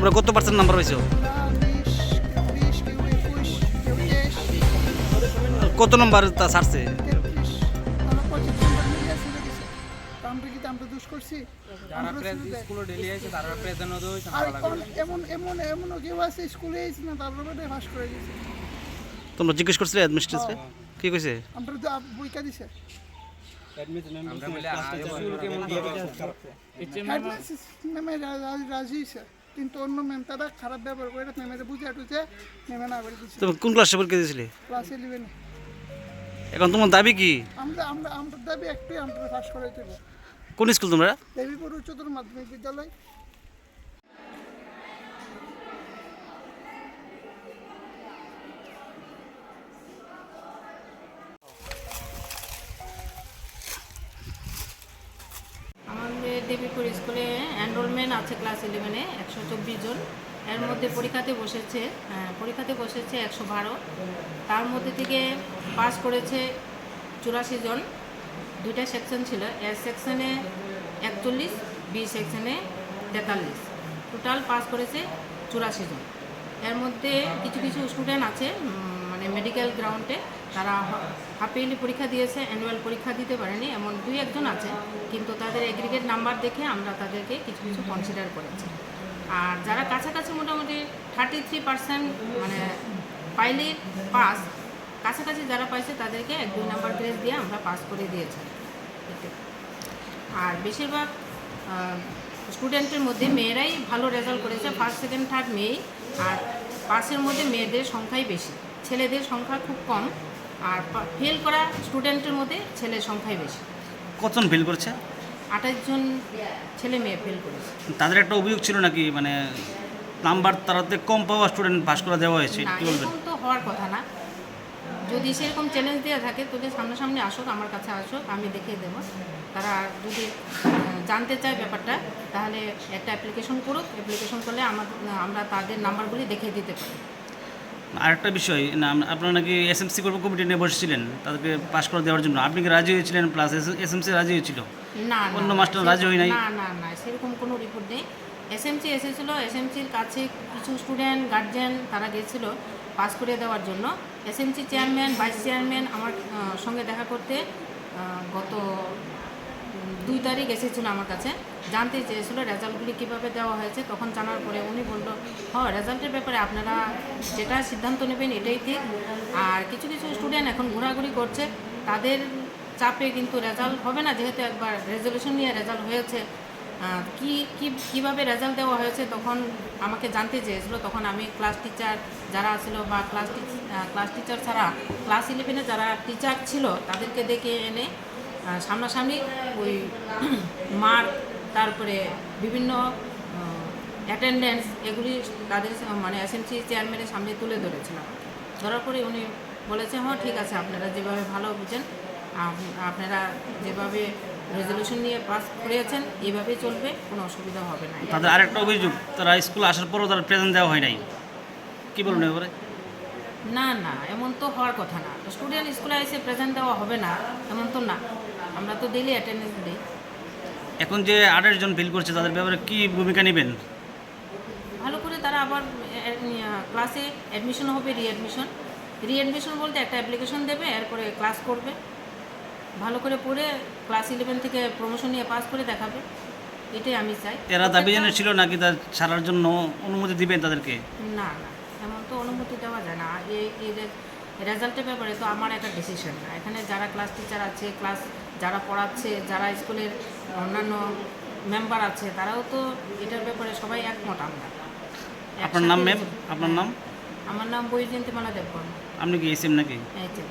তোমরা কত percent number পাইছো? কত নম্বর তা ছাড়ছে? তোমরা জিজ্ঞেস করছিলে অ্যাডমিনিস্ট্রেশনে কি কইছে? আমরা তো বইকা দিছে। আমরা বলি রাজি হয়েছে কিন্তু অন্য ম্যাম তারা খারাপ ব্যবহার করে ম্যামের বুঝে টুঝে ম্যামে না করে দিচ্ছে তুমি কোন ক্লাসে পরীক্ষা দিয়েছিলে? ক্লাস ইলেভেনে এখন তোমার দাবি কি? আমরা আমরা আমাদের দাবি একটাই আমরা পাস করে দেবো কোন স্কুল তোমরা? দেবীপুর উচ্চতর মাধ্যমিক বিদ্যালয়। দেবীপুর স্কুলে এনরোলমেন্ট আছে ক্লাস ইলেভেনে একশো চব্বিশ জন। এর মধ্যে পরীক্ষাতে বসেছে হ্যাঁ, পরীক্ষাতে বসেছে একশো বারো। তার মধ্যে থেকে পাস করেছে চুরাশি জন। দুইটা সেকশন ছিল এ সেকশনে একচল্লিশ বি সেকশনে তেতাল্লিশ। টোটাল পাস করেছে চুরাশি জন। এর মধ্যে কিছু কিছু স্টুডেন্ট আছে মানে মেডিকেল গ্রাউন্ডে তারা হাফ ইয়ারলি পরীক্ষা দিয়েছে অ্যানুয়াল পরীক্ষা দিতে পারেনি, এমন দুই একজন আছে। কিন্তু তাদের এগ্রিগেট নাম্বার দেখে আমরা তাদেরকে কিছু কিছু কনসিডার করেছি। আর যারা কাছাকাছি মোটামুটি থার্টি থ্রি পার্সেন্ট মানে পাইলে পাস কাছাকাছি যারা পাইছে তাদেরকে এক, দুই নাম্বার গ্রেস দিয়ে আমরা পাস করে দিয়েছি। আর বেশিরভাগ স্টুডেন্টের মধ্যে মেয়েরাই ভালো রেজাল্ট করেছে ফার্স্ট সেকেন্ড থার্ড মেয়ে আর পাসের মধ্যে মেয়েদের সংখ্যাই বেশি। ছেলেদের সংখ্যা খুব কম আর ফেল করা স্টুডেন্টের মধ্যে ছেলের সংখ্যাই বেশি। কতজন ফেল করছে? আঠাশ জন ছেলে মেয়ে ফেল করেছে। তাদের একটা অভিযোগ ছিল নাকি মানে নাম্বার তারাতে কম পাওয়া স্টুডেন্ট পাস করা দেওয়া হয়েছে কি বলবেন? তো হওয়ার কথা না। যদি সেরকম চ্যালেঞ্জ দেওয়া থাকে তোদের সামনাসামনি আসুক আমার কাছে আসুক আমি দেখিয়ে দেবো। তারা যদি জানতে চায় ব্যাপারটা তাহলে একটা অ্যাপ্লিকেশন করুক। অ্যাপ্লিকেশন করলে আমার আমরা তাদের নাম্বারগুলি দেখিয়ে দিতে পারি। আরেকটা বিষয় না আপনারা নাকি এসএমসি কর্ম কমিটি নিয়ে বসেছিলেন তাদেরকে পাস করে দেওয়ার জন্য। আপনি কি রাজি হয়েছিলেন? প্লাস এসএমসি রাজি হয়েছিল? না অন্য মাস্টার রাজি হয় নাই? না না না সেরকম কোনো রিপোর্ট নেই। এসএমসি এসেছিল এসএমসির কাছে কিছু স্টুডেন্ট গার্জেন তারা গেছিল পাস করে দেওয়ার জন্য। এসএমসি চেয়ারম্যান ভাইস চেয়ারম্যান আমার সঙ্গে দেখা করতে গত দুই তারিখ এসেছিল আমার কাছে। জানতে চেয়েছিলো রেজাল্টগুলি কীভাবে দেওয়া হয়েছে, তখন জানার পরে উনি বলল হ্যাঁ রেজাল্টের ব্যাপারে আপনারা যেটা সিদ্ধান্ত নেবেন এটাই ঠিক। আর কিছু কিছু স্টুডেন্ট এখন ঘোরাঘুরি করছে, তাদের চাপে কিন্তু রেজাল্ট হবে না, যেহেতু একবার রেজলিউশন নিয়ে রেজাল্ট হয়েছে। কি কি, কীভাবে রেজাল্ট দেওয়া হয়েছে তখন আমাকে জানতে চেয়েছিলো, তখন আমি ক্লাস টিচার যারা ছিল বা ক্লাস ক্লাস টিচার ছাড়া ক্লাস ইলেভেনে যারা টিচার ছিল, তাদেরকে ডেকে এনে সামনাসামনি ওই মার্ক তারপরে বিভিন্ন অ্যাটেন্ডেন্স এগুলি তাদের মানে এসএমসি চেয়ারম্যানের সামনে তুলে ধরেছিলাম ধরার পরে উনি বলেছে হ্যাঁ ঠিক আছে, আপনারা যেভাবে ভালো বুঝেন আপনারা যেভাবে রেজলিউশন নিয়ে পাস করেছেন, এইভাবেই চলবে, কোনো অসুবিধা হবে না। তাদের আরেকটা অভিযোগ, তারা স্কুলে আসার পরও তারা প্রেজেন্ট দেওয়া হয় নাই। কি বলুন এবারে? না না এমন তো হওয়ার কথা না। স্টুডেন্ট স্কুলে এসে প্রেজেন্ট দেওয়া হবে না এমন তো না। আমরা তো ডেলি অ্যাটেন্ডেন্স দিই। এখন যে আঠাশ জন ফেল করছে তাদের ব্যাপারে কি ভূমিকা নেবেন? ভালো করে তারা আবার ক্লাসে অ্যাডমিশন হবে রিঅ্যাডমিশন রিঅ্যাডমিশন বলতে একটা অ্যাপ্লিকেশন দেবে এরপরে ক্লাস করবে। ভালো করে পড়ে ক্লাস ইলেভেন থেকে প্রমোশন নিয়ে পাস করে দেখাবে। এটাই আমি চাই। এরা দাবি জানিয়েছিল নাকি তার ছাড়ার জন্য অনুমতি দিবেন তাদেরকে? না না। এমন তো অনুমতি দেওয়া যায় না। এই এই রেজাল্টের ব্যাপারে তো আমার একটা ডিসিশন না। এখানে যারা ক্লাস টিচার আছে ক্লাস যারা পড়াচ্ছে যারা স্কুলের অন্যান্য মেম্বার আছে তারাও তো এটার ব্যাপারে সবাই একমত আমরা। আপনার নাম ম্যাম আপনার নাম? আমার নাম বৈজয়ন্তীমালা দেবগণ আপনি কি এসএম নাকি? যে